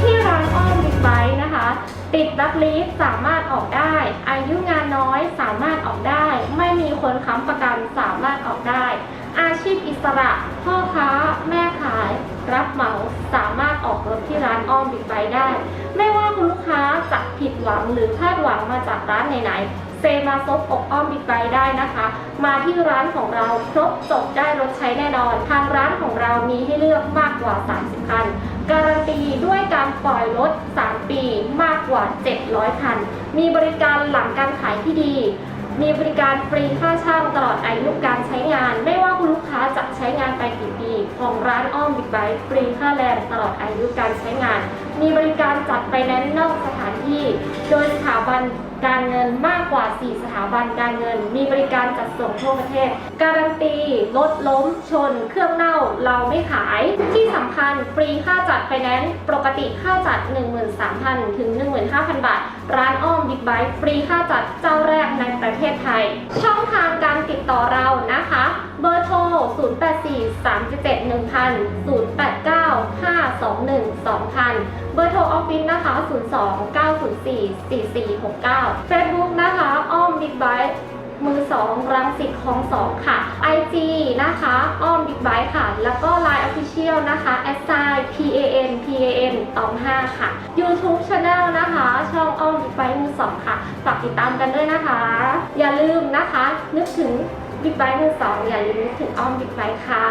ที่ร้านอ้อมบิ๊กไบค์นะคะ ติดบล็คลิสต์สามารถออกได้ อายุงานน้อยสามารถออกได้ ไม่มีคนค้ำประกันสามารถออกได้ อาชีพอิสระ พ่อค้า แม่ขาย รับเหมาสามารถออกรถที่ร้านอ้อมบิ๊กไบค์ได้ ไม่ว่าคุณลูกค้าจะผิดหวังหรือคาดหวังมาจากร้านไหนๆ เซมาซบอกอ้อมบิ๊กไบค์ได้นะคะ มาที่ร้านของเราครบจบได้รถใช้แน่นอน ทางร้านของเรามีให้เลือกมากกว่า 30 คัน การันตีด้วยการปล่อยรถ 3 ปีมากกว่า 700 คัน มีบริการหลังการขายที่ดี มีบริการฟรีค่าเช่าตลอดอายุการใช้งาน ไม่ว่าคุณลูกค้าจะใช้งานไปกี่ปี ของร้านอ้อมบิ๊กไบค์ฟรีค่าแรงตลอดอายุการใช้งาน มีบริการจัดไฟแนนซ์นอกสถานที่ โดยสถาบันการเงินมากกว่า 4 สถาบันการเงิน มีบริการจัดส่งทั่วประเทศ การันตีรถล้มชน เครื่องเน่าเราไม่ขาย ที่สำคัญฟรีค่าจัดไฟแนนซ์ปกติค่าจัด 13,000 ถึง 15,000 บาท ร้านอ้อมบิ๊กไบค์ฟรีค่าจัดเจ้าแรกในประเทศไทย ช่องทางการติดต่อเรา 084371000 089 521 2000 เบอร์โทรออฟฟิศนะคะ 02 904 4469 Facebook นะคะ อ้อมบิ๊กไบค์มือ2รังสิตคลอง2ค่ะ IG นะคะ อ้อมบิ๊กไบค์ค่ะ แล้วก็ Line Official นะคะ s i PAN PAN ตอง5ค่ะ YouTube Channel นะคะ ช่องอ้อมบิ๊กไบค์มือ2ค่ะ ฝากติดตามกันด้วยนะคะ อย่าลืมนะคะ นึกถึง บิ๊กไบค์มืองอย่าลืมนึกถึงอ้อมบิ๊กไบค์ค่ะ